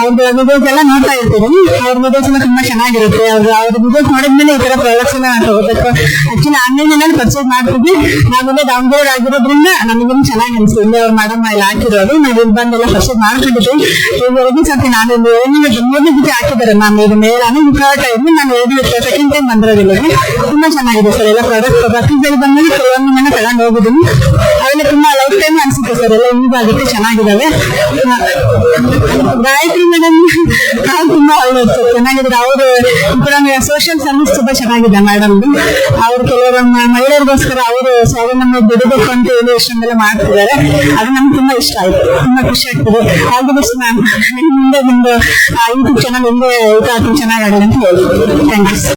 ಅವ್ರದ್ದು ವಿಡಿಯೋಸ್ ಎಲ್ಲ ನೋಡ್ತಾ ಇರ್ತೀನಿ. ಅವ್ರ ವಿಡಿಯೋಸ್ ಎಲ್ಲ ತುಂಬಾ ಚೆನ್ನಾಗಿರುತ್ತೆ. ಅವ್ರ ಅವ್ರ ವಿಡಿಯೋಸ್ ನೋಡಿದ್ಮೇಲೆ ಈ ತರ ಪ್ರಾಡಕ್ಟ್ಸ್ ಎಲ್ಲ ತಗೋಬೇಕು ಆಕ್ಚುಲಿ ಆನ್ಲೈನ್ ಅಲ್ಲಿ ಪರ್ಚೇಸ್ ಮಾಡ್ತಿದ್ವಿ ನಾವೆಲ್ಲ ಡೌನ್ಲೋಡ್ ಆಗಿರೋದ್ರಿಂದ ನಮಗೂ ಚೆನ್ನಾಗಿ ಅನ್ಸುತ್ತೆ ಇಲ್ಲೇ ಅವ್ರ ಮೇಡಮ್ ಇಲ್ಲಿ ಹಾಕಿರೋದು. ನಾವು ಇಲ್ಲಿ ಬಂದೆಲ್ಲ ಪರ್ಚೇಸ್ ಮಾಡ್ಕೊಂಡಿದ್ವಿ. ಈಗ ಎರಡನೇ ಸರ್ತಿ ನಾನು ಏನಿಲ್ಲ ಮೂರನೇ ಜೊತೆ ಹಾಕಿದ್ದಾರೆ ನಾನು ಇದು ಮೇಲೆ, ನಾನು ಥರ್ಡ್ ಟೈಮ್ ನಾನು ಏನಿಲ್ಲ ಸೆಕೆಂಡ್ ಟೈಮ್ ಬಂದಿರೋದಿಲ್ಲ. ತುಂಬಾ ಚೆನ್ನಾಗಿದೆ ಸರ್ ಎಲ್ಲ ಪ್ರಾಡಕ್ಟ್ ಬರ್ತಿದ್ದಲ್ಲಿ ಬಂದ್ಮೇಲೆ ಕೆಲವೊಂದು ಮನೆ ತಗೊಂಡು ಹೋಗಿದ್ದೀನಿ ಅವೆಲ್ಲ ತುಂಬಾ ಲೈಫ್ ಟೈಮ್ ಅನ್ಸುತ್ತೆ ಸರ್ ಎಲ್ಲ ಯೂಸ್ ಚೆನ್ನಾಗಿದ್ದಾವೆ ಗಾಯತ್ರಿ ಮೇಡಮ್ ತುಂಬಾ ಒಳ್ಳೆ ಚೆನ್ನಾಗಿದ್ರೆ ಅವರು ಕೂಡ ಸೋಷಿಯಲ್ ಸರ್ವಿಸ್ ತುಂಬಾ ಚೆನ್ನಾಗಿದೆ ಮೇಡಮ್ ಅವ್ರು ಕೆಲವರು ಮಹಿಳೆಯರಿಗೋಸ್ಕರ ಅವರು ಸ್ವಾವಲಂಬಿ ಬಿಡಬೇಕು ಅಂತ ಹೇಳಿ ಎಷ್ಟೊಂದೆಲ್ಲ ಮಾಡ್ತಿದ್ದಾರೆ. ಅದು ನಮ್ಗೆ ತುಂಬಾ ಇಷ್ಟ ಆಯ್ತು. ತುಂಬಾ ಖುಷಿ ಆಗ್ತದೆ. ಆಲ್ ದಿ ಬೆಸ್ಟ್ ಮ್ಯಾಮ್ ಮುಂದೆ ನಿಮ್ದು ಯೂಟ್ಯೂಬ್ ಚಾನಲ್ ಹಿಂದೆ ಚೆನ್ನಾಗಿ ಆಗಲಿ ಅಂತ ಹೇಳಿ ಥ್ಯಾಂಕ್ ಯು